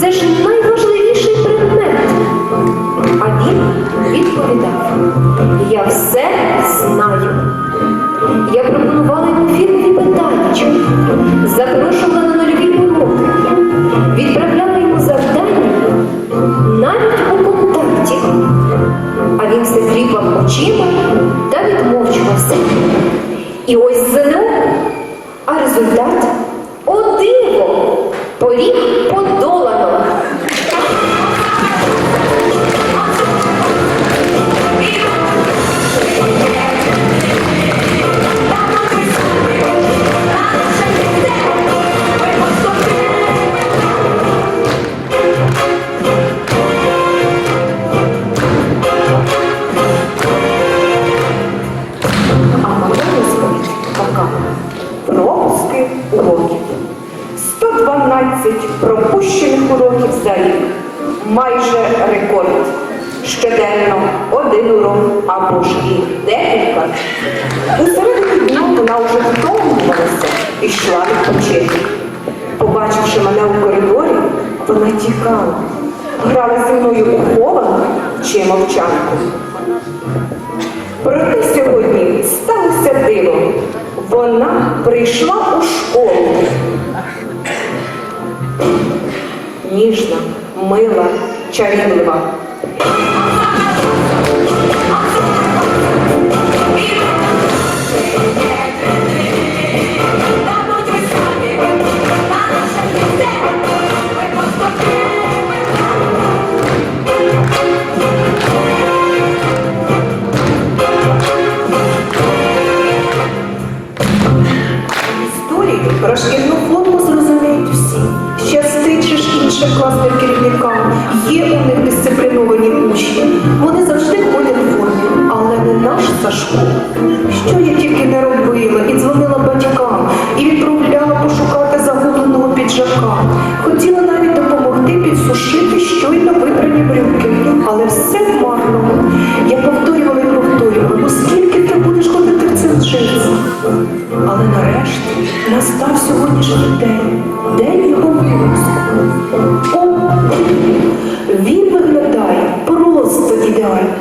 Це ж найважливіший предмет. А він відповідав: Я все знаю. Я пропонувала йому фірмові питання, запрошувала на нульові уроки, відправляла йому завдання навіть у контакті. А він все кліпав очима та відмовчувався. І ось ЗНО, а результат о диво! Пропущених уроків за рік. Майже рекорд. Щоденно один урок або ж і декілька. У середині дня вона вже втомлювалася і йшла відпочити. Побачивши мене у коридорі, вона тікала. Грала зі мною у хованку чи мовчанку. Проте сьогодні сталося диво. Вона прийшла у школу. Ніжна, мила, чарівлива. Класним керівникам. Є у них дисципліновані учні. Вони завжди ходять в формі, але не наш Сашко. Що я тільки не робила, і дзвонила батькам, і відправляла пошукати загубленого піджака. Хотіла навіть допомогти підсушити щойно вибрані брюки, але все марно. Я повторювала і повторювала, ну скільки ти будеш ходити в цих джинсах? Але нарешті настав сьогоднішній день, день його о, Він виглядає просто ідеально.